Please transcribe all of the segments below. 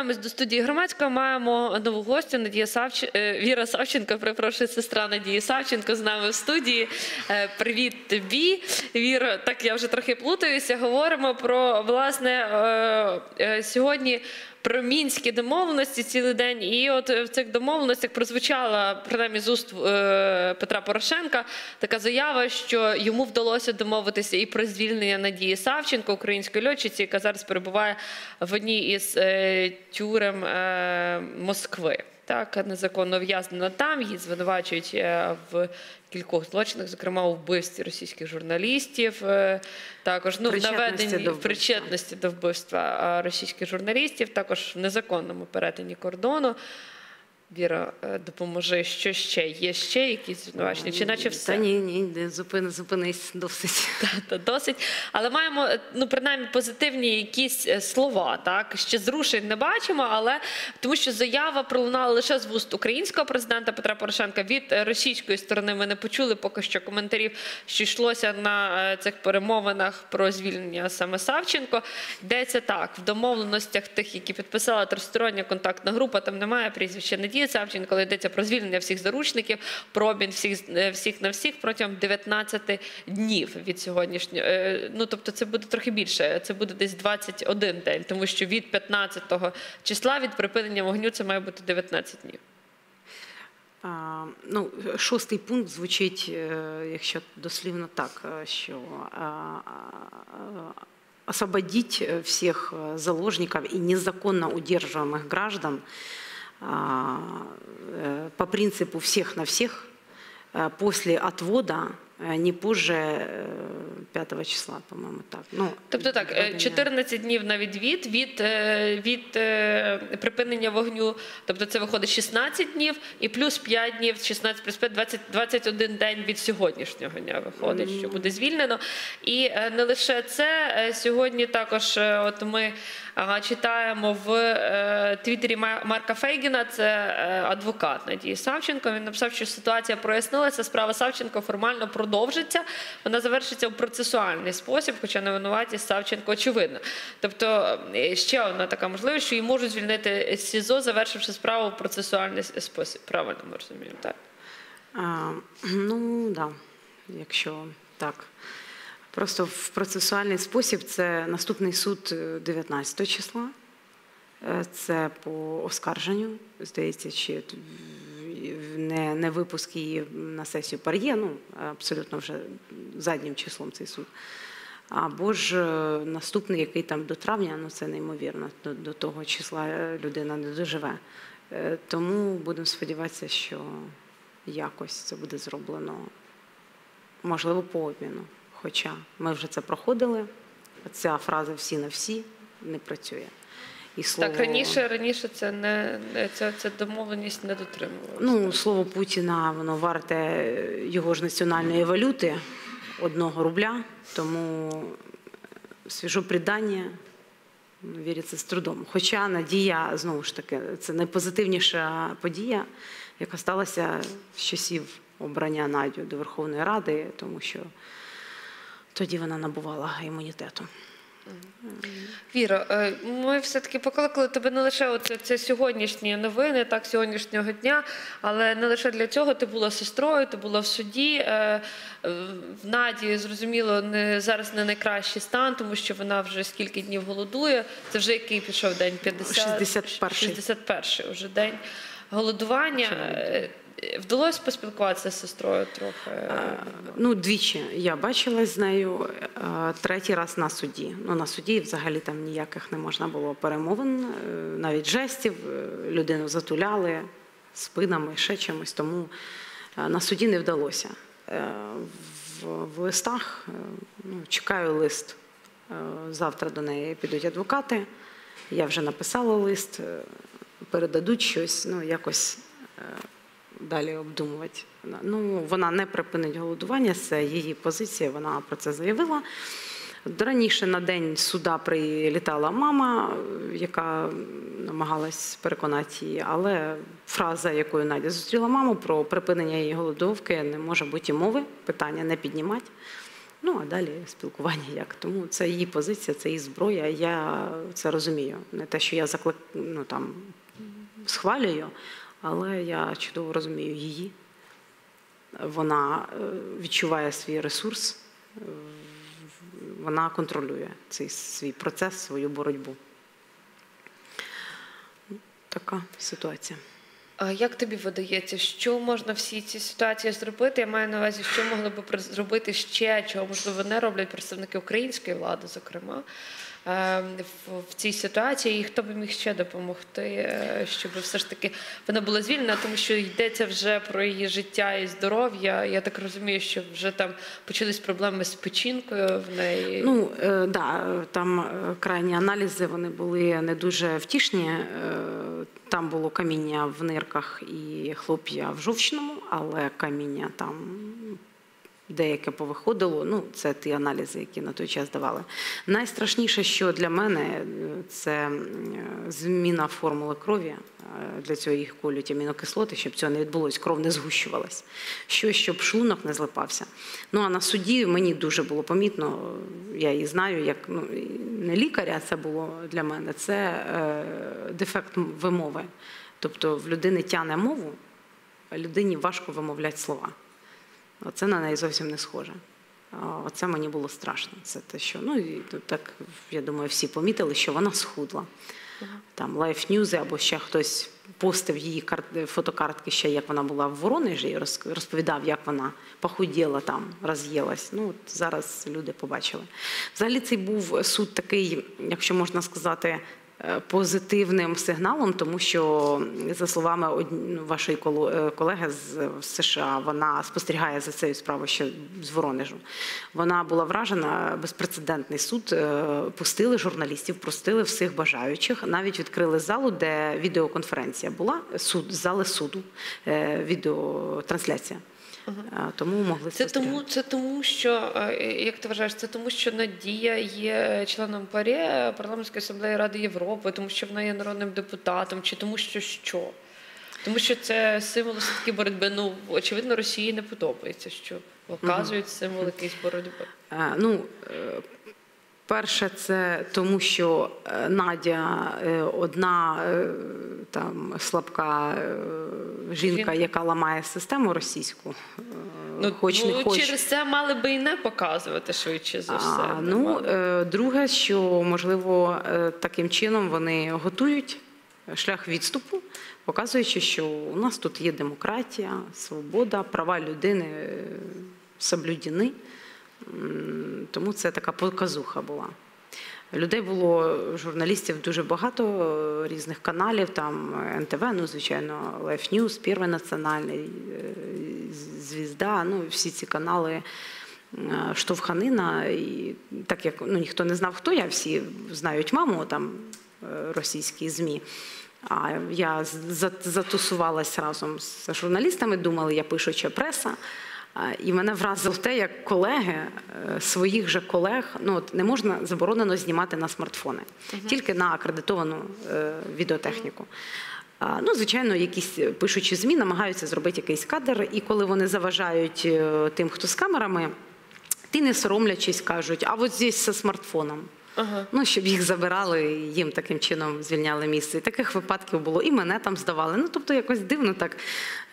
повертаємось до студії громадського. Маємо нову гостю Надія Савч... е, Віра Савченко. Перепрошую, сестра Надії Савченко з нами в студії. Е, Привіт тобі, Віро. Так я вже трохи плутаюся. Говоримо про власне е, сьогодні. Про мінські домовленості цілий день, і от в цих домовленостях прозвучала принаймні з уст е, Петра Порошенка така заява, що йому вдалося домовитися і про звільнення Надії Савченко, української льотчиці, яка зараз перебуває в одній із е, тюрем е, Москви. Так, незаконно в'язнена там, її звинувачують е, в кількох злочинах, зокрема у вбивстві російських журналістів, е, також ну, до в причетності до вбивства російських журналістів, також в незаконному перетині кордону. Віра, е, допоможи, що ще? Є ще якісь звинувачення? Чи наче все? Та ні, ні, не зупини, зупинись досить. Та досить. Але маємо е, ну принаймні позитивні якісь е, слова. Так ще зрушень не бачимо, але тому що заява пролунала лише з вуст українського президента Петра Порошенка. Від російської сторони ми не почули поки що коментарів, що йшлося на цих перемовинах про звільнення саме Савченко. Йдеться так в домовленостях тих, які підписала тристороння контактна група. Там немає прізвища Надії Савченко, але йдеться про звільнення всіх заручників, про обмін всіх е, всіх на всіх протягом 19 днів від сьогоднішнього. е, Ну тобто, це буде трохи більше. Це буде десь 21 день, тому що від 15 числа від припинення вогню це має бути 19 днів. А, ну, шостий пункт звучить, е, якщо дослівно так, е, що а, а, освободить э, всех э, заложников и незаконно удерживаемых граждан а, э, по принципу всех на всех э, после отвода э, не позже э, 5 числа, по-моему, так. Ну, Тобто так, е, 14 днів на відвід від, е, від е, припинення вогню, тобто це виходить 16 днів, і плюс 5 днів, 16 плюс 5, 20, 21 день від сьогоднішнього дня виходить, що буде звільнено. І е, не лише це, е, сьогодні також е, от ми читаємо в е, твіттері Марка Фейгіна, це е, адвокат Надії Савченко. Він написав, що ситуація прояснилася, справа Савченко формально продовжиться, вона завершиться у процесуальний спосіб, хоча не винуватість Савченко очевидна. Тобто е, ще одна така можливість, що її можуть звільнити з СІЗО, завершивши справу в процесуальний спосіб. Правильно ми розуміємо, так? А, ну, да, якщо так. Просто в процесуальний спосіб це наступний суд е, 19 числа. Е, Це по оскарженню, здається, чи в- не, не випуск її на сесію пар'є, ну, абсолютно вже заднім числом цей суд. Або ж е, наступний, який там до травня, ну це неймовірно, до, до того числа е, людина не доживе. Е, Тому будемо сподіватися, що якось це буде зроблено, можливо, по обміну. Хоча ми вже це проходили, ця фраза всі на всі не працює. І слово, Так, раніше, раніше це не це, це домовленість не дотримувалася. Ну, слово Путіна, воно варте його ж національної валюти одного рубля, тому свіжо придання віриться з трудом. Хоча надія, знову ж таки, це найпозитивніша подія, яка сталася з часів обрання Надю до Верховної Ради, тому що тоді вона набувала імунітету. Віро, е, ми все-таки покликали тебе не лише оце, це сьогоднішні новини, так, сьогоднішнього дня, але не лише для цього ти була сестрою, ти була в суді. Е, е, В Наді, зрозуміло, не, зараз не найкращий стан, тому що вона вже скільки днів голодує. Це вже який пішов день? 50, 61-й. 61-й вже день голодування. Вдалося поспілкуватися з сестрою трохи? Ну, двічі я бачилась з нею третій раз на суді. Ну, на суді взагалі там ніяких не можна було перемовин, е, навіть жестів. Е, Людину затуляли спинами, ще чимось. Тому е, на суді не вдалося. В, в листах ну, чекаю лист. Завтра до неї підуть адвокати. Я вже написала лист, передадуть щось, ну якось далі обдумувати. Ну, вона не припинить голодування, це її позиція, вона про це заявила. Раніше на день суда прилітала мама, яка намагалась переконати її, але фраза, якою Надя зустріла маму про припинення її голодовки, не може бути мови, питання не піднімати. Ну а далі спілкування як. Тому це її позиція, це її зброя. Я це розумію. Не те, що я заклик... ну, там, схвалюю, але я чудово розумію її. Вона е, відчуває свій ресурс, е, вона контролює цей свій процес, свою боротьбу. Така ситуація. А як тобі видається, що можна в всій цій ситуації зробити? Я маю на увазі, що могли б зробити ще, чого можливо не роблять представники української влади, зокрема, в, в цій ситуації, і хто би міг ще допомогти, е, щоб все ж таки вона була звільнена, тому що йдеться вже про її життя і здоров'я. Я так розумію, що вже там почались проблеми з печінкою в неї. Ну е, да, там е, крайні аналізи вони були не дуже втішні. Е, Там було каміння в нирках і хлоп'я в жовчному, але каміння там деяке повиходило. Ну, це ті аналізи, які на той час давали. Найстрашніше, що для мене, е, це е, зміна формули крові. Е, Для цього їх колють амінокислоти, щоб цього не відбулося, кров не згущувалась. Що, щоб шлунок не злипався. Ну а на суді мені дуже було помітно, я її знаю, як ну, не лікаря це було для мене, це е, дефект вимови. Тобто в людини тяне мову, а людині важко вимовляти слова. Оце на неї зовсім не схоже. Оце мені було страшно. Це те, що ну і так я думаю, всі помітили, що вона схудла. Там Life News або ще хтось постив її кар- фотокартки ще, як вона була в Воронежі, і роз- розповідав, як вона похуділа там, роз'їлась. Ну, от зараз люди побачили. Взагалі, цей був суд такий, якщо можна сказати, позитивним сигналом, тому що, за словами ну, вашої е, колеги з США, вона спостерігає за цією справою ще з Воронежу. Вона була вражена, безпрецедентний суд. е, Пустили журналістів, простили всіх бажаючих. Навіть відкрили залу, де відеоконференція була, суд, зали суду, е, відеотрансляція. Е, Тому могли Це спостерігати. тому, це тому, що е, як ти вважаєш, це тому, що Надія є членом ПАРЄ парламентської асамблеї Ради Європи, тому що вона є народним депутатом, чи тому, що що? Тому що це символ все-таки боротьби. Ну очевидно, Росії не подобається, що показують символ якийсь боротьби. А, Ну, е, перше, це тому, що е, Надя е, одна е, там слабка жінка, яка ламає систему російську. Ну, хоч ну не хоч. через це мали би і не показувати швидше за все. А, ну, друге, що можливо таким чином вони готують шлях відступу, показуючи, що у нас тут є демократія, свобода, права людини соблюдені. Тому це така показуха була. Людей було журналістів дуже багато е, різних каналів, там НТВ, ну звичайно, Life News, Первый національний, е, Звізда, ну всі ці канали е, штовханина. І так як ну, ніхто не знав, хто я, всі знають маму, там російські ЗМІ. А я затусувалась разом з журналістами, думали, я пишуча преса. І мене вразило те, як колеги е, своїх же колег ну от не можна заборонено знімати на смартфони, тільки на акредитовану е, відеотехніку. А, Ну, звичайно, якісь пишучі змі намагаються зробити якийсь кадр, і коли вони заважають е, тим, хто з камерами, ті не соромлячись кажуть, а от здесь зі смартфоном. Ага. Ну, щоб їх забирали, їм таким чином звільняли місце. І таких випадків було. І мене там здавали. Ну, тобто, якось дивно так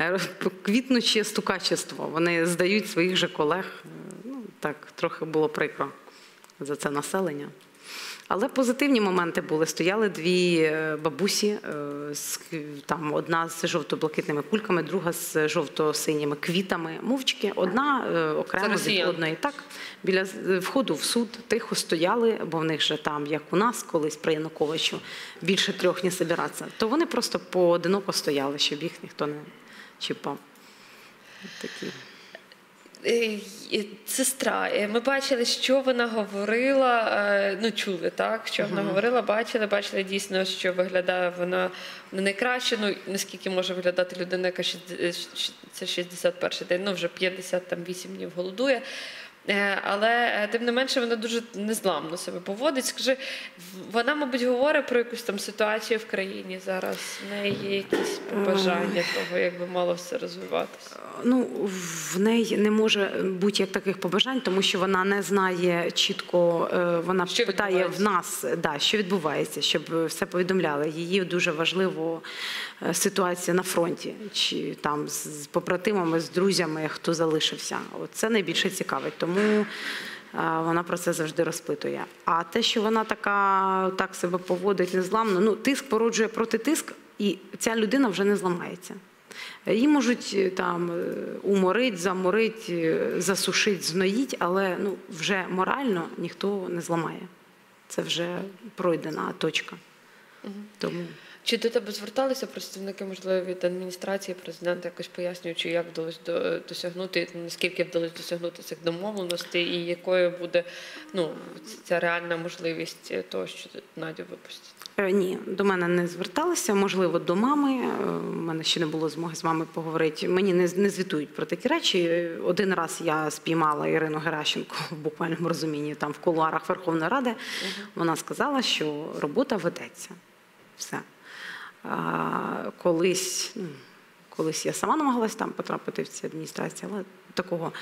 е, квітнуче стукачество. Вони здають своїх же колег. Е, Ну, так, трохи було прикро за це населення. Але позитивні моменти були. Стояли дві е, бабусі, е, там одна з жовто-блакитними кульками, друга з жовто-синіми квітами. Мовчки, одна е, окремо від одної. Так, біля входу в суд тихо стояли, бо в них же там, як у нас колись при Януковичу, більше трьох не збиратися. То вони просто поодиноко стояли, щоб їх ніхто не чіпав. Такі. Е, Сестра, ми бачили, що вона говорила. е, Ну, чули, так? Що вона говорила, бачили, бачили дійсно, що виглядає вона не найкраще. Ну, наскільки може виглядати людина, яка е, це 61 день, ну вже 58 днів голодує. Е, Але е, тим не менше вона дуже незламно себе поводить. Скажи, вона, мабуть, говорить про якусь там ситуацію в країні зараз. В неї є якісь побажання того, як би мало все розвиватися. Ну, в неї не може бути як таких побажань, тому що вона не знає чітко, е, вона Що питає в нас, да, що відбувається, щоб все повідомляли. Її дуже важливо е, ситуація на фронті, чи там з з побратимами, з друзями, хто залишився. От це найбільше цікавить. Тому е, вона про це завжди розпитує. А те, що вона така так себе поводить незламно, ну тиск породжує проти тиск, і ця людина вже не зламається. Її можуть е, там е, уморить, заморить, е, засушить, зноїть, але ну, вже морально ніхто не зламає. Це вже пройдена точка. Тому Чи до тебе зверталися представники, можливо, від адміністрації президента, якось пояснюючи, як вдалося до- досягнути, наскільки вдалося досягнути цих домовленостей, і якою буде ну, ця реальна можливість того, що Надю випустять? Е, Ні, до мене не зверталися. Можливо, до мами. Е, У мене ще не було змоги з мамою поговорити. Мені не, не звітують про такі речі. Е, Один раз я спіймала Ірину Геращенко в буквальному розумінні там в кулуарах Верховної Ради. Вона сказала, що робота ведеться. Все. Колись, ну, колись я сама намагалась там потрапити в цю адміністрацію, але такого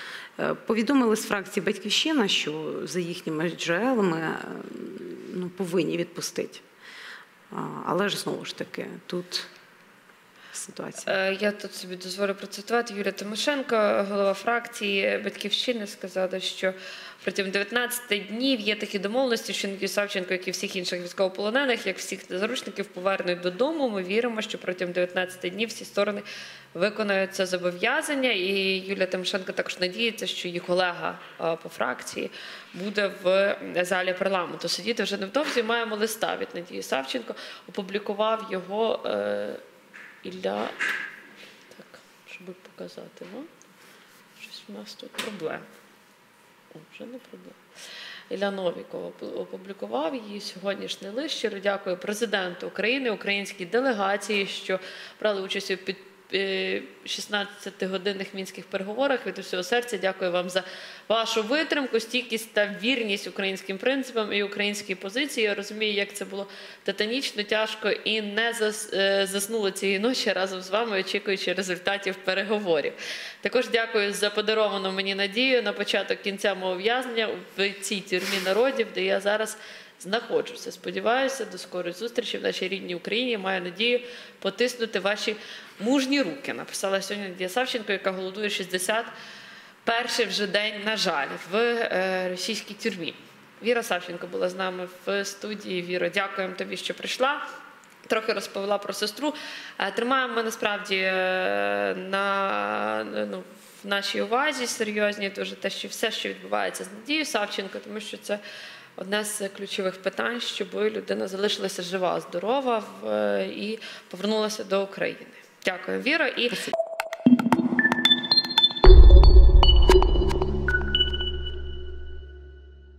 Е, повідомили з фракції Батьківщина, що за їхніми джерелами е, ну, повинні відпустити. Але ж знову ж таки, тут ситуація. Е, Я тут собі дозволю процитувати Юлія Тимошенко, голова фракції Батьківщини, сказала, що протягом 19 днів є такі домовленості, що Надію Савченко, як і всіх інших військовополонених, як всіх заручників, повернуть додому. Ми віримо, що протягом 19 днів всі сторони виконають це зобов'язання. І Юлія Тимошенко також надіється, що її колега е, по фракції буде в залі парламенту сидіти вже невдовзі. Маємо листа від Надії Савченко. Опублікував його. Е, Ілля, так, щоб показати вам. Щось у нас тут проблем. О, вже не проблема. Ілля Новікова опублікував її сьогоднішній лист. Щиро дякую президенту України, українській делегації, що брали участь у під. Е, 16-годинних мінських переговорах від усього серця дякую вам за вашу витримку, стійкість та вірність українським принципам і українській позиції. Я розумію, як це було титанічно, тяжко і не е, заснула цієї ночі разом з вами, очікуючи результатів переговорів. Також дякую за подаровану мені надію на початок кінця мого ув'язнення в цій тюрмі народів, де я зараз знаходжуся. Сподіваюся, до скорої зустрічі в нашій рідній Україні. Маю надію потиснути ваші мужні руки. Написала сьогодні Надія Савченко, яка голодує 60 перший вже день, на жаль, в е, російській тюрмі. Віра Савченко була з нами в студії. Віро, дякуємо тобі, що прийшла. Трохи розповіла про сестру. Е, Тримаємо ми насправді е, на ну, в нашій увазі серйозні дуже те, що все, що відбувається з Надією Савченко, тому що це одне з ключових питань, щоб людина залишилася жива, здорова в- і повернулася до України. Дякую, Віро. І